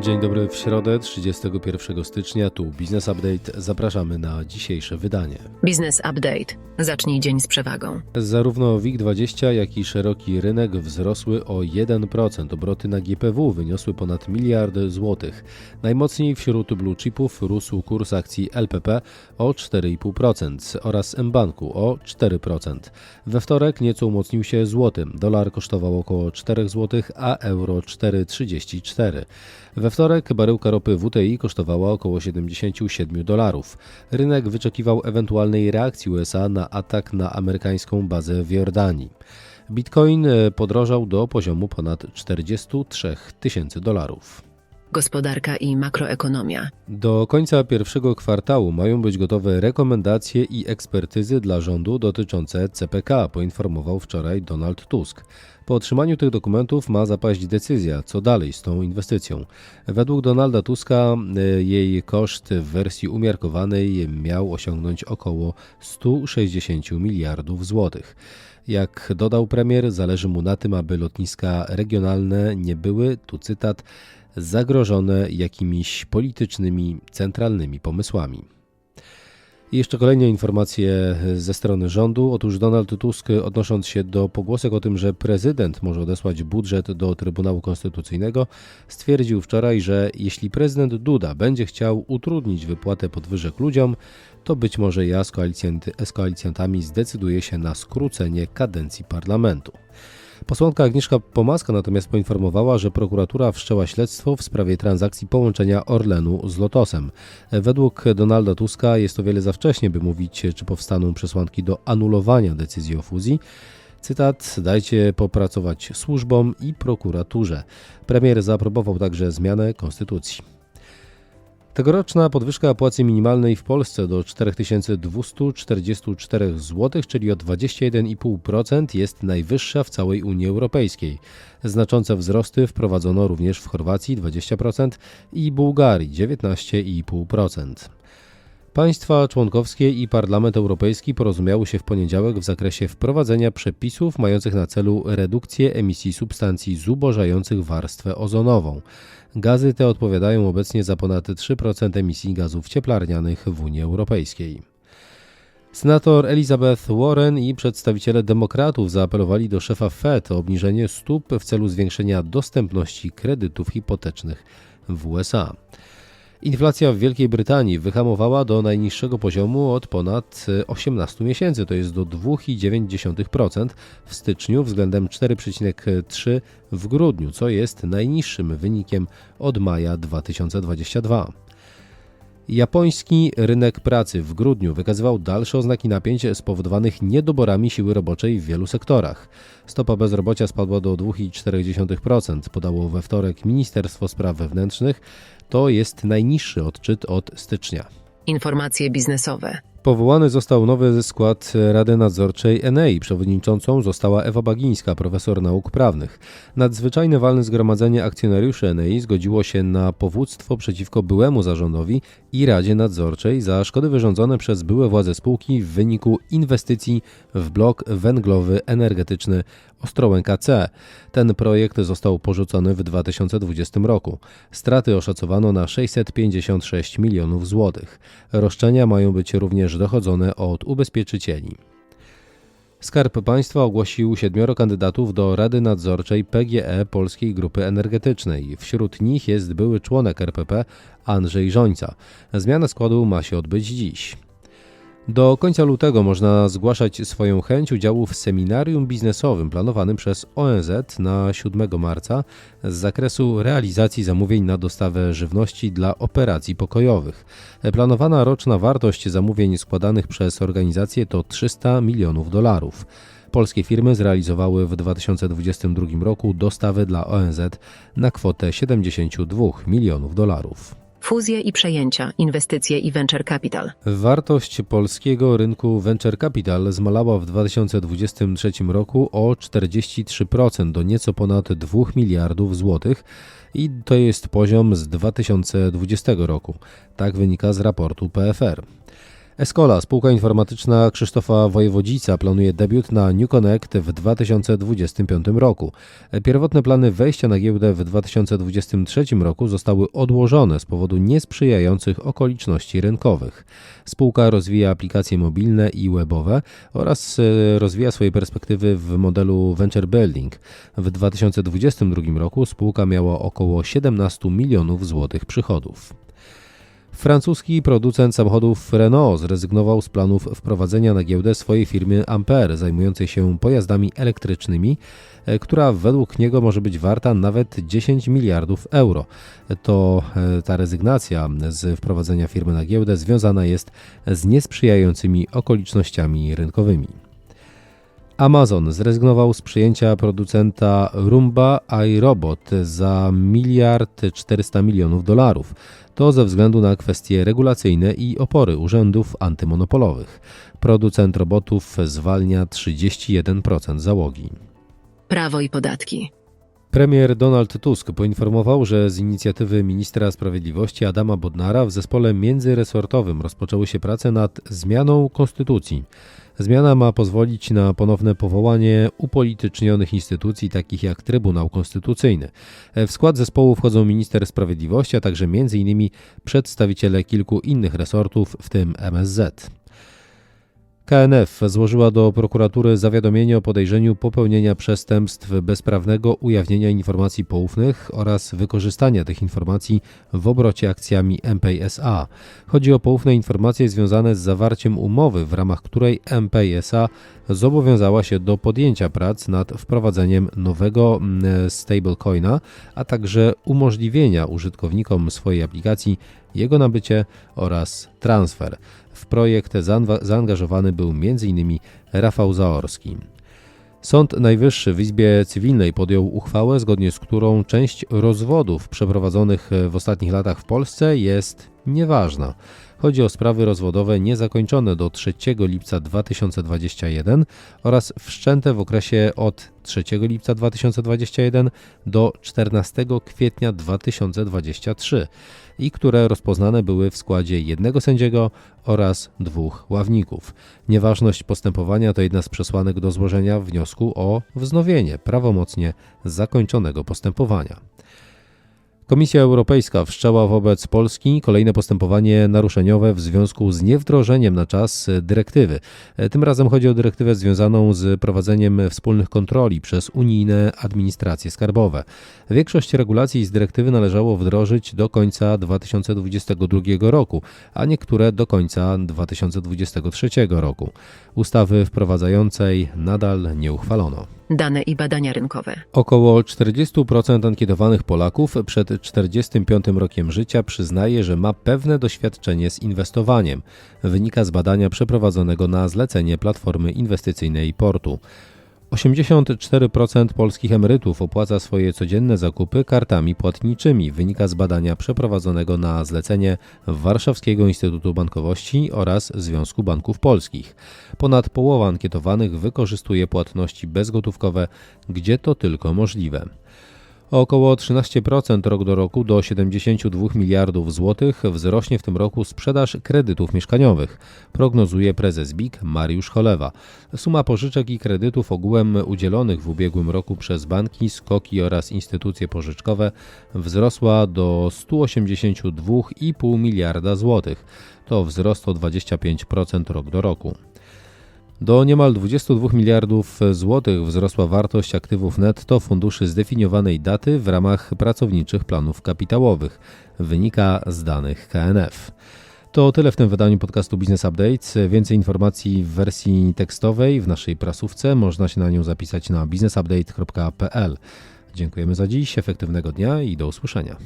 Dzień dobry w środę 31 stycznia, tu Business Update. Zapraszamy na dzisiejsze wydanie. Business Update. Zacznij dzień z przewagą. Zarówno WIG20, jak i szeroki rynek wzrosły o 1%. Obroty na GPW wyniosły ponad miliard złotych. Najmocniej wśród blue chipów rósł kurs akcji LPP o 4,5% oraz mBanku o 4%. We wtorek nieco umocnił się złoty. Dolar kosztował około 4 zł, a euro 4,34. We wtorek baryłka ropy WTI kosztowała około 77 dolarów. Rynek wyczekiwał ewentualnej reakcji USA na atak na amerykańską bazę w Jordanii. Bitcoin e, podrożał do poziomu ponad 43 tysięcy dolarów. Gospodarka i makroekonomia. Do końca pierwszego kwartału mają być gotowe rekomendacje i ekspertyzy dla rządu dotyczące CPK, poinformował wczoraj Donald Tusk. Po otrzymaniu tych dokumentów ma zapaść decyzja, co dalej z tą inwestycją. Według Donalda Tuska e, jej koszt w wersji umiarkowanej miał osiągnąć około 160 miliardów złotych. Jak dodał premier, zależy mu na tym, aby lotniska regionalne nie były, tu cytat, zagrożone jakimiś politycznymi, centralnymi pomysłami. I jeszcze kolejne informacje ze strony rządu. Otóż Donald Tusk, odnosząc się do pogłosek o tym, że prezydent może odesłać budżet do Trybunału Konstytucyjnego, stwierdził wczoraj, że jeśli prezydent Duda będzie chciał utrudnić wypłatę podwyżek ludziom, to być może ja z, koalicjantami zdecyduję się na skrócenie kadencji parlamentu. Posłanka Agnieszka Pomaska natomiast poinformowała, że prokuratura wszczęła śledztwo w sprawie transakcji połączenia Orlenu z Lotosem. Według Donalda Tuska jest to wiele za wcześnie, by mówić, czy powstaną przesłanki do anulowania decyzji o fuzji. Cytat: Dajcie popracować służbom i prokuraturze. Premier zaaprobował także zmianę konstytucji. Tegoroczna podwyżka płacy minimalnej w Polsce do 4244 zł, czyli o 21,5% jest najwyższa w całej Unii Europejskiej. Znaczące wzrosty wprowadzono również w Chorwacji 20% i Bułgarii 19,5%. Państwa członkowskie i Parlament Europejski porozumiały się w poniedziałek w zakresie wprowadzenia przepisów mających na celu redukcję emisji substancji zubożających warstwę ozonową. Gazy te odpowiadają obecnie za ponad 3% emisji gazów cieplarnianych w Unii Europejskiej. Senator Elizabeth Warren i przedstawiciele demokratów zaapelowali do szefa Fed o obniżenie stóp w celu zwiększenia dostępności kredytów hipotecznych w USA. Inflacja w Wielkiej Brytanii wyhamowała do najniższego poziomu od ponad 18 miesięcy, to jest do 2,9% w styczniu względem 4,3% w grudniu, co jest najniższym wynikiem od maja 2022. Japoński rynek pracy w grudniu wykazywał dalsze oznaki napięć spowodowanych niedoborami siły roboczej w wielu sektorach. Stopa bezrobocia spadła do 2,4%, podało we wtorek Ministerstwo Spraw Wewnętrznych. To jest najniższy odczyt od stycznia. Informacje biznesowe. Powołany został nowy skład Rady Nadzorczej Enei. Przewodniczącą została Ewa Bagińska, profesor nauk prawnych. Nadzwyczajne walne zgromadzenie akcjonariuszy Enei zgodziło się na powództwo przeciwko byłemu zarządowi i Radzie Nadzorczej za szkody wyrządzone przez byłe władze spółki w wyniku inwestycji w blok węglowy energetyczny Ostrołęka C. Ten projekt został porzucony w 2020 roku. Straty oszacowano na 656 milionów złotych. Roszczenia mają być również dochodzone od ubezpieczycieli. Skarb Państwa ogłosił siedmioro kandydatów do Rady Nadzorczej PGE Polskiej Grupy Energetycznej. Wśród nich jest były członek RPP Andrzej Żońca. Zmiana składu ma się odbyć dziś. Do końca lutego można zgłaszać swoją chęć udziału w seminarium biznesowym planowanym przez ONZ na 7 marca z zakresu realizacji zamówień na dostawę żywności dla operacji pokojowych. Planowana roczna wartość zamówień składanych przez organizację to 300 milionów dolarów. Polskie firmy zrealizowały w 2022 roku dostawy dla ONZ na kwotę 72 milionów dolarów. Fuzje i przejęcia, inwestycje i venture capital. Wartość polskiego rynku venture capital zmalała w 2023 roku o 43% do nieco ponad 2 miliardów złotych i to jest poziom z 2020 roku. Tak wynika z raportu PFR. Escola, spółka informatyczna Krzysztofa Wojewodzica, planuje debiut na New Connect w 2025 roku. Pierwotne plany wejścia na giełdę w 2023 roku zostały odłożone z powodu niesprzyjających okoliczności rynkowych. Spółka rozwija aplikacje mobilne i webowe oraz e, rozwija swoje perspektywy w modelu venture building. W 2022 roku spółka miała około 17 milionów złotych przychodów. Francuski producent samochodów Renault zrezygnował z planów wprowadzenia na giełdę swojej firmy Ampere, zajmującej się pojazdami elektrycznymi, e, która według niego może być warta nawet 10 miliardów euro. To e, ta rezygnacja z wprowadzenia firmy na giełdę związana jest z niesprzyjającymi okolicznościami rynkowymi. Amazon zrezygnował z przyjęcia producenta Roomba iRobot za miliard 400 milionów dolarów. To ze względu na kwestie regulacyjne i opory urzędów antymonopolowych. Producent robotów zwalnia 31% załogi. Prawo i podatki. Premier Donald Tusk poinformował, że z inicjatywy ministra sprawiedliwości Adama Bodnara w zespole międzyresortowym rozpoczęły się prace nad zmianą konstytucji. Zmiana ma pozwolić na ponowne powołanie upolitycznionych instytucji takich jak Trybunał Konstytucyjny. W skład zespołu wchodzą minister sprawiedliwości, a także m.in. przedstawiciele kilku innych resortów, w tym MSZ. KNF złożyła do prokuratury zawiadomienie o podejrzeniu popełnienia przestępstw bezprawnego ujawnienia informacji poufnych oraz wykorzystania tych informacji w obrocie akcjami MPSA. Chodzi o poufne informacje związane z zawarciem umowy, w ramach której MPSA zobowiązała się do podjęcia prac nad wprowadzeniem nowego mm, stablecoina, a także umożliwienia użytkownikom swojej aplikacji jego nabycie oraz transfer. W projekt zaangażowany był m.in. Rafał Zaorski. Sąd Najwyższy w Izbie Cywilnej podjął uchwałę, zgodnie z którą część rozwodów przeprowadzonych w ostatnich latach w Polsce jest nieważna. Chodzi o sprawy rozwodowe niezakończone do 3 lipca 2021 oraz wszczęte w okresie od 3 lipca 2021 do 14 kwietnia 2023 i które rozpoznane były w składzie jednego sędziego oraz dwóch ławników. Nieważność postępowania to jedna z przesłanek do złożenia wniosku o wznowienie prawomocnie zakończonego postępowania. Komisja Europejska wszczęła wobec Polski kolejne postępowanie naruszeniowe w związku z niewdrożeniem na czas dyrektywy. Tym razem chodzi o dyrektywę związaną z prowadzeniem wspólnych kontroli przez unijne administracje skarbowe. Większość regulacji z dyrektywy należało wdrożyć do końca 2022 roku, a niektóre do końca 2023 roku. Ustawy wprowadzającej nadal nie uchwalono. Dane i badania rynkowe. Około 40% ankietowanych Polaków przed 45 rokiem życia przyznaje, że ma pewne doświadczenie z inwestowaniem. Wynika z badania przeprowadzonego na zlecenie Platformy Inwestycyjnej Portu. 84% polskich emerytów opłaca swoje codzienne zakupy kartami płatniczymi, wynika z badania przeprowadzonego na zlecenie Warszawskiego Instytutu Bankowości oraz Związku Banków Polskich. Ponad połowa ankietowanych wykorzystuje płatności bezgotówkowe, gdzie to tylko możliwe o około 13% rok do roku do 72 miliardów złotych wzrośnie w tym roku sprzedaż kredytów mieszkaniowych, prognozuje prezes BIK Mariusz Cholewa. Suma pożyczek i kredytów ogółem udzielonych w ubiegłym roku przez banki, skoki oraz instytucje pożyczkowe wzrosła do 182,5 miliarda złotych. To wzrost o 25% rok do roku. Do niemal 22 miliardów złotych wzrosła wartość aktywów netto funduszy zdefiniowanej daty w ramach pracowniczych planów kapitałowych, wynika z danych KNF. To tyle w tym wydaniu podcastu Business Update. Więcej informacji w wersji tekstowej w naszej prasówce. Można się na nią zapisać na businessupdate.pl. Dziękujemy za dziś, efektywnego dnia i do usłyszenia.